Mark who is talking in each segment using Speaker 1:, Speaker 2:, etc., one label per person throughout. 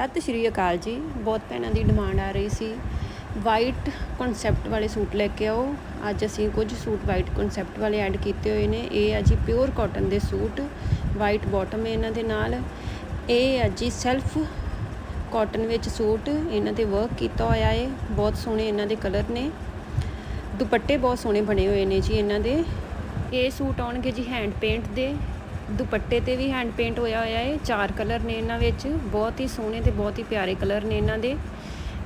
Speaker 1: ਸਤਿ ਸ਼੍ਰੀ ਅਕਾਲ ਜੀ। ਬਹੁਤ ਭੈਣਾਂ ਦੀ ਡਿਮਾਂਡ ਆ ਰਹੀ ਸੀ। ਵਾਈਟ ਕਨਸੈਪਟ ਵਾਲੇ ਸੂਟ ਲੈ ਕੇ ਆਓ। ਅੱਜ ਅਸੀਂ ਕੁਝ ਸੂਟ ਵਾਈਟ ਕਨਸੈਪਟ ਵਾਲੇ ਐਡ ਕੀਤੇ ਹੋਏ ਨੇ। ਇਹ ਆ ਜੀ ਪਿਓਰ ਕਾਟਨ ਦੇ ਸੂਟ। ਵਾਈਟ ਬਾਟਮ ਹੈ ਇਹਨਾਂ ਦੇ ਨਾਲ। ਇਹ ਆ ਜੀ ਸੈਲਫ ਕਾਟਨ ਵਿੱਚ ਸੂਟ। ਇਹਨਾਂ ਤੇ ਵਰਕ ਕੀਤਾ ਹੋਇਆ ਹੈ ਬਹੁਤ ਸੋਹਣੇ ਇਹਨਾਂ ਦੇ ਕਲਰ ਨੇ। ਦੁਪੱਟੇ ਬਹੁਤ ਸੋਹਣੇ ਬਣੇ ਹੋਏ ਨੇ ਜੀ ਇਹਨਾਂ ਦੇ। ਇਹ ਸੂਟ ਆਉਣਗੇ ਜੀ ਹੈਂਡ ਪੇਂਟ ਦੇ। ਦੁਪੱਟੇ ਤੇ ਵੀ ਹੈਂਡ ਪੇਂਟ ਹੋਇਆ ਹੋਇਆ ਹੈ। ਚਾਰ ਕਲਰ ਨੇ ਇਹਨਾਂ ਵਿੱਚ। ਬਹੁਤ ਹੀ ਸੋਹਣੇ ਤੇ ਬਹੁਤ ਹੀ ਪਿਆਰੇ ਕਲਰ ਨੇ ਇਹਨਾਂ ਦੇ।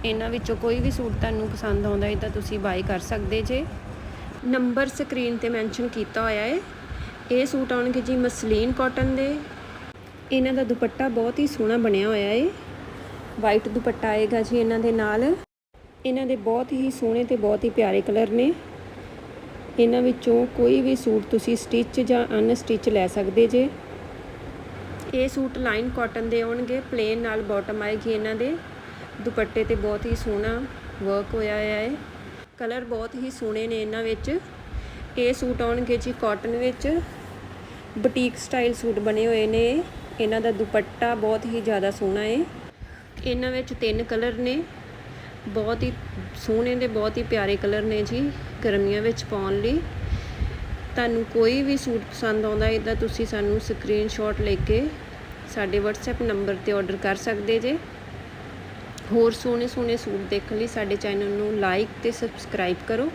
Speaker 1: ਇਹਨਾਂ ਵਿੱਚੋਂ ਕੋਈ ਵੀ ਸੂਟ ਤੁਹਾਨੂੰ ਪਸੰਦ ਆਉਂਦਾ ਹੈ ਤਾਂ ਤੁਸੀਂ ਬਾਈ ਕਰ ਸਕਦੇ ਜੇ। ਨੰਬਰ ਸਕਰੀਨ ਤੇ ਮੈਂਸ਼ਨ ਕੀਤਾ ਹੋਇਆ ਹੈ। ਇਹ ਸੂਟ ਆਉਣਗੇ ਜੀ ਮਸਲੀਨ ਕਾਟਨ ਦੇ। ਇਹਨਾਂ ਦਾ ਦੁਪੱਟਾ ਬਹੁਤ ਹੀ ਸੋਹਣਾ ਬਣਿਆ ਹੋਇਆ ਹੈ। ਵਾਈਟ ਦੁਪੱਟਾ ਆਏਗਾ ਜੀ ਇਹਨਾਂ ਦੇ ਨਾਲ। ਇਹਨਾਂ ਦੇ ਬਹੁਤ ਹੀ ਸੋਹਣੇ ਤੇ ਬਹੁਤ ਹੀ ਪਿਆਰੇ ਕਲਰ ਨੇ। ਇਹਨਾਂ ਵਿੱਚੋਂ ਕੋਈ ਵੀ ਸੂਟ ਤੁਸੀਂ ਸਟਿਚ ਜਾਂ ਅਨਸਟਿਚ ਲੈ ਸਕਦੇ ਜੇ। ਇਹ ਸੂਟ ਲਾਈਨ ਕਾਟਨ ਦੇ ਆਉਣਗੇ ਪਲੇਨ ਨਾਲ ਬਾਟਮ ਆਏਗੀ ਇਹਨਾਂ ਦੇ। ਦੁਪੱਟੇ ਤੇ ਬਹੁਤ ਹੀ ਸੋਹਣਾ ਵਰਕ ਹੋਇਆ ਹੋਇਆ ਹੈ। ਕਲਰ ਬਹੁਤ ਹੀ ਸੋਹਣੇ ਨੇ ਇਹਨਾਂ ਵਿੱਚ। ਇਹ ਸੂਟ ਆਉਣਗੇ ਜੀ ਕਾਟਨ ਵਿੱਚ। ਬੁਟੀਕ ਸਟਾਈਲ ਸੂਟ ਬਣੇ ਹੋਏ ਨੇ। ਇਹਨਾਂ ਦਾ ਦੁਪੱਟਾ ਬਹੁਤ ਹੀ ਜ਼ਿਆਦਾ ਸੋਹਣਾ ਹੈ। ਇਹਨਾਂ ਵਿੱਚ ਤਿੰਨ ਕਲਰ ਨੇ। ਬਹੁਤ ਹੀ ਸੋਹਣੇ ਦੇ ਬਹੁਤ ਹੀ ਪਿਆਰੇ ਕਲਰ ਨੇ ਜੀ ਗਰਮੀਆਂ ਵਿੱਚ ਪਾਉਣ ਲਈ। ਤੁਹਾਨੂੰ ਕੋਈ ਵੀ ਸੂਟ ਪਸੰਦ ਆਉਂਦਾ ਹੈ ਤਾਂ ਤੁਸੀਂ ਸਾਨੂੰ ਸਕਰੀਨਸ਼ਾਟ ਲੈ ਕੇ ਸਾਡੇ WhatsApp ਨੰਬਰ ਤੇ ਆਰਡਰ ਕਰ ਸਕਦੇ ਜੇ। ਹੋਰ ਸੋਹਣੇ ਸੋਹਣੇ ਸੂਟ ਦੇਖਣ ਲਈ ਸਾਡੇ ਚੈਨਲ ਨੂੰ ਲਾਈਕ ਤੇ ਸਬਸਕ੍ਰਾਈਬ ਕਰੋ।